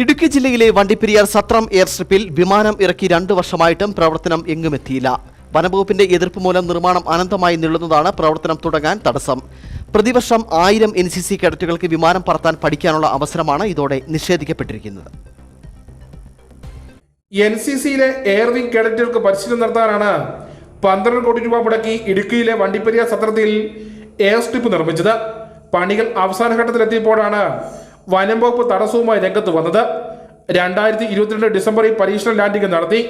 ഇടുക്കി ജില്ലയിലെ വണ്ടിപ്പെരിയാർ സത്രം എയർ സ്ട്രിപ്പിൽ വിമാനം ഇറക്കി രണ്ടു വർഷമായിട്ടും പ്രവർത്തനം എങ്ങുമെത്തിയില്ല വനംവകുപ്പിന്റെ എതിർപ്പ് മൂലം നിർമ്മാണം അനന്തമായി നീളുന്നതാണ് പ്രവർത്തനം തുടങ്ങാൻ തടസ്സം. പ്രതിവർഷം ആയിരം എൻ സി സി കേഡറ്റുകൾക്ക് വിമാനം പറത്താൻ പഠിക്കാനുള്ള അവസരമാണ് ഇതോടെ നിഷേധിക്കപ്പെട്ടിരിക്കുന്നത്. എൻ സി സിയിലെ എയർ വിംഗ് കേഡറ്റുകൾക്ക് പരിശീലനം നടത്താനാണ് പന്ത്രണ്ട് കോടി രൂപ മുടക്കി ഇടുക്കിയിലെ വണ്ടിപ്പെരിയാർ സത്രത്തിൽ എയർ സ്ട്രിപ്പ് നിർമ്മിച്ചത്. പണികൾ അവസാന ഘട്ടത്തിലെത്തിയപ്പോഴാണ് വനം വകുപ്പ് തടസ്സവുമായി രംഗത്ത് വന്നത്. രണ്ടായിരത്തി ഇരുപത്തിരണ്ട് ഡിസംബറിൽ പരീക്ഷണ ലാൻഡിംഗ് നടത്തി.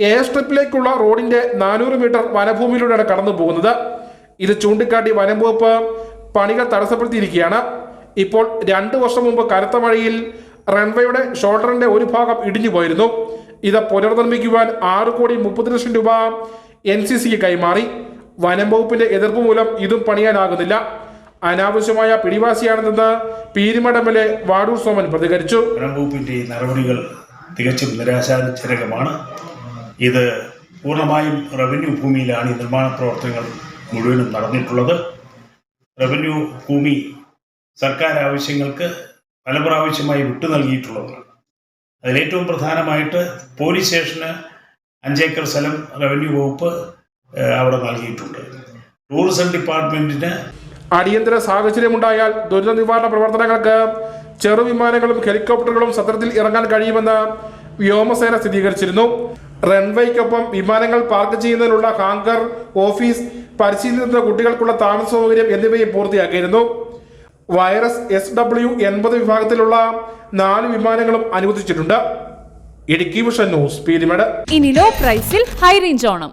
എയർ സ്ട്രിപ്പിലേക്കുള്ള റോഡിന്റെ നാനൂറ് മീറ്റർ വനഭൂമിയിലൂടെയാണ് കടന്നു പോകുന്നത്. ഇത് ചൂണ്ടിക്കാട്ടി വനം വകുപ്പ് പണികൾ തടസ്സപ്പെടുത്തിയിരിക്കുകയാണ്. ഇപ്പോൾ രണ്ടു വർഷം മുമ്പ് കനത്ത മഴയിൽ റൺവേയുടെ ഷോൾഡറിന്റെ ഒരു ഭാഗം ഇടിഞ്ഞു പോയിരുന്നു. ഇത് പുനർനിർമ്മിക്കുവാൻ ആറ് കോടി മുപ്പത് ലക്ഷം രൂപ എൻ സി സിക്ക് കൈമാറി. വനം വകുപ്പിന്റെ എതിർപ്പ് മൂലം ഇതും പണിയാനാകുന്നില്ല. അനാവശ്യമായ പിടിവാശിയാണെന്ന് എം വാടൂർ സോമൻ പ്രതികരിച്ചു. വനംവകുപ്പിന്റെ നടപടികൾ തികച്ചും നിരാശാജനകമാണ്. ഇത് പൂർണമായും റവന്യൂ ഭൂമിയിലാണ് ഈ നിർമ്മാണ പ്രവർത്തനങ്ങൾ മുഴുവനും നടന്നിട്ടുള്ളത്. റവന്യൂ ഭൂമി സർക്കാർ ആവശ്യങ്ങൾക്ക് പല പ്രാവശ്യമായി വിട്ടു നൽകിയിട്ടുള്ളതാണ് അതിലേറ്റവും പ്രധാനമായിട്ട് പോലീസ് സ്റ്റേഷന് അഞ്ചേക്കർ സ്ഥലം റവന്യൂ വകുപ്പ് അവിടെ നൽകിയിട്ടുണ്ട്. ടൂറിസം ഡിപ്പാർട്ട്മെന്റിന് അടിയന്തര സാഹചര്യമുണ്ടായാൽ ദുരിത നിവാരണ പ്രവർത്തനങ്ങൾക്ക് ചെറുവിമാനങ്ങളും ഹെലികോപ്റ്ററുകളും സത്രത്തിൽ ഇറങ്ങാൻ കഴിയുമെന്ന് വ്യോമസേന സ്ഥിരീകരിച്ചിരുന്നു. റൺവേക്കൊപ്പം വിമാനങ്ങൾ പാർക്ക് ചെയ്യുന്നതിനുള്ള ഹാങ്കർ ഓഫീസ് പരിശീലിക്കുന്ന കുട്ടികൾക്കുള്ള താമസ സൗകര്യം എന്നിവയും പൂർത്തിയാക്കിയിരുന്നു. വൈറസ് എസ് ഡബ്ല്യു എൺപത് വിഭാഗത്തിലുള്ള നാല് വിമാനങ്ങളും അനുവദിച്ചിട്ടുണ്ട്. Idukki vision news Peermade. ഇനി ലോ പ്രൈസിൽ ഹൈ റേഞ്ച് ഓണം.